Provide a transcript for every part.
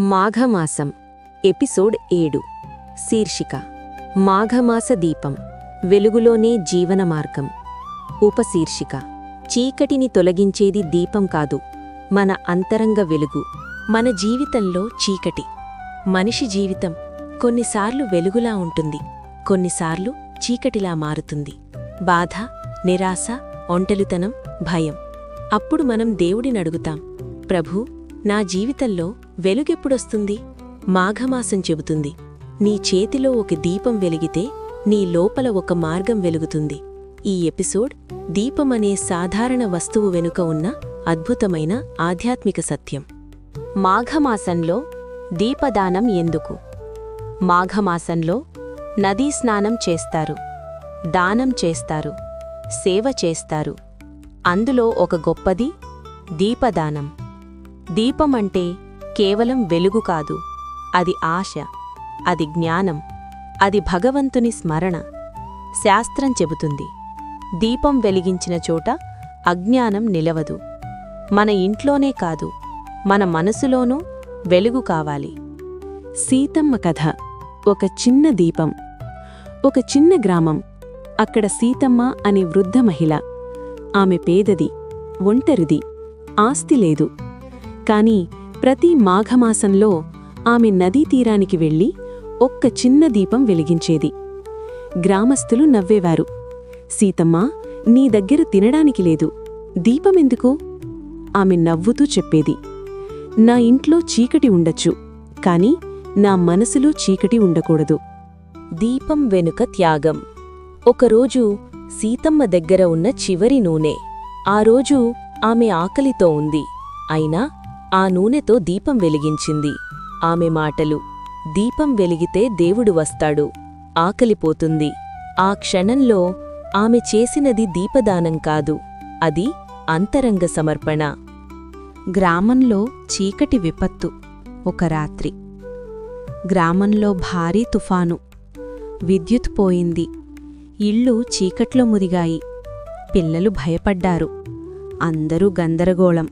మాఘమాసం ఎపిసోడ్ ఏడు. శీర్షిక మాఘమాస దీపం వెలుగులోనే జీవన మార్గం ఉపశీర్షిక చీకటిని తొలగించేది దీపం కాదు మన అంతరంగ వెలుగు. మన జీవితంలో చీకటి. మనిషి జీవితం కొన్నిసార్లు వెలుగులా ఉంటుంది కొన్నిసార్లు చీకటిలా మారుతుంది. బాధ నిరాశ ఒంటలితనం భయం. అప్పుడు మనం దేవుడిని అడుగుతాం ప్రభూ నా జీవితంలో వెలుగెప్పుడొస్తుంది? మాఘమాసం చెబుతుంది. నీ చేతిలో ఒక దీపం వెలిగితే నీ లోపల ఒక మార్గం వెలుగుతుంది. ఈ ఎపిసోడ్ దీపమనే సాధారణ వస్తువు వెనుక ఉన్న అద్భుతమైన ఆధ్యాత్మిక సత్యం. మాఘమాసంలో దీపదానం ఎందుకు? మాఘమాసంలో నదీ స్నానం చేస్తారు. దానం చేస్తారు. సేవ చేస్తారు. అందులో ఒక గొప్పది దీపదానం. దీపమంటే కేవలం వెలుగు కాదు. అది ఆశ అది జ్ఞానం అది భగవంతుని స్మరణ. శాస్త్రం చెబుతుంది దీపం వెలిగించిన చోట అజ్ఞానం నిలవదు. మన ఇంట్లోనే కాదు మన మనసులోనూ వెలుగు కావాలి. సీతమ్మ కథ ఒక చిన్న దీపం. ఒక చిన్న గ్రామం అక్కడ సీతమ్మ అనే వృద్ధ మహిళ. ఆమె పేదది ఒంటరిది ఆస్తి లేదు. కానీ ప్రతి మాఘమాసంలో ఆమె నదీ తీరానికి వెళ్ళి ఒక్క చిన్న దీపం వెలిగించేది. గ్రామస్థులు నవ్వేవారు. సీతమ్మా నీ దగ్గర తినడానికి లేదు. దీపమెందుకు ఆమె నవ్వుతూ చెప్పేది. నా ఇంట్లో చీకటి ఉండొచ్చు కాని నా మనసులో చీకటి ఉండకూడదు. దీపం వెనుక త్యాగం. ఒకరోజు సీతమ్మ దగ్గర ఉన్న చివరి నూనె. ఆ రోజు ఆమె ఆకలితో ఉంది. అయినా ఆ నూనెతో దీపం వెలిగించింది. ఆమె మాటలు దీపం వెలిగితే దేవుడు వస్తాడు ఆకలిపోతుంది ఆ క్షణంలో ఆమె చేసినది దీపదానం కాదు అది అంతరంగ సమర్పణ. గ్రామంలో చీకటి విపత్తు ఒక రాత్రి. గ్రామంలో భారీ తుఫాను విద్యుత్ పోయింది. ఇళ్ళు చీకట్లో మురిగాయి. పిల్లలు భయపడ్డారు. అందరూ గందరగోళం.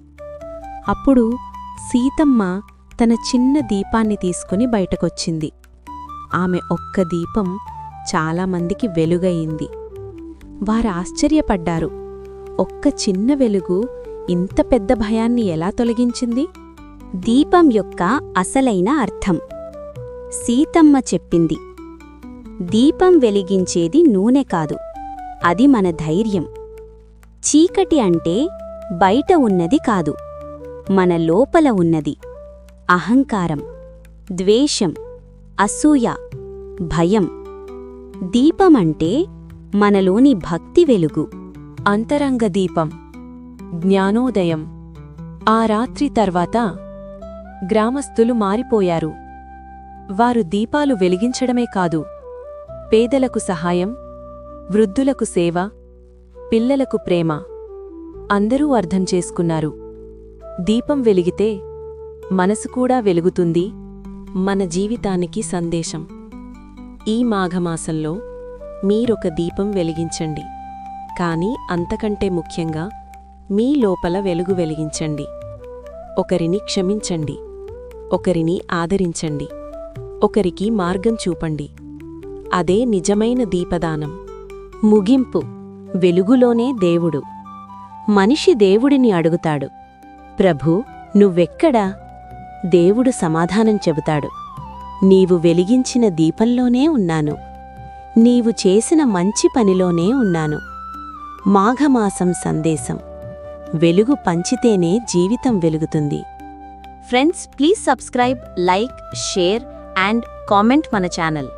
అప్పుడు సీతమ్మ తన చిన్న దీపాన్ని తీసుకుని బయటకొచ్చింది. ఆమె ఒక్క దీపం చాలామందికి వెలుగయింది. వారు ఆశ్చర్యపడ్డారు. ఒక్క చిన్న వెలుగు ఇంత పెద్ద భయాన్ని ఎలా తొలగించింది? దీపం యొక్క అసలైన అర్థం. సీతమ్మ చెప్పింది దీపం వెలిగించేది నూనె కాదు అది మన ధైర్యం. చీకటి అంటే బయట ఉన్నది కాదు. మన లోపల ఉన్నది. అహంకారం ద్వేషం అసూయ భయం. దీపమంటే మనలోని భక్తి వెలుగు. అంతరంగ దీపం జ్ఞానోదయం. ఆ రాత్రి తర్వాత గ్రామస్థులు మారిపోయారు. వారు దీపాలు వెలిగించడమే కాదు పేదలకు సహాయం వృద్ధులకు సేవ పిల్లలకు ప్రేమ. అందరూ అర్థం చేసుకున్నారు. దీపం వెలిగితే మనసు కూడా వెలుగుతుంది మన జీవితానికి సందేశం. ఈ మాఘమాసంలో మీరొక దీపం వెలిగించండి. కానీ అంతకంటే ముఖ్యంగా మీ లోపల వెలుగు వెలిగించండి. ఒకరిని క్షమించండి. ఒకరిని ఆదరించండి. ఒకరికి మార్గం చూపండి. అదే నిజమైన దీపదానం. ముగింపు. వెలుగులోనే దేవుడు. మనిషి దేవుడిని అడుగుతాడు. ప్రభూ నువ్వెక్కడా? దేవుడు సమాధానం చెబుతాడు. నీవు వెలిగించిన దీపంలోనే ఉన్నాను. నీవు చేసిన మంచి పనిలోనే ఉన్నాను. మాఘమాసం సందేశం. వెలుగు పంచితేనే జీవితం వెలుగుతుంది. Friends please subscribe like share and comment మన ఛానల్.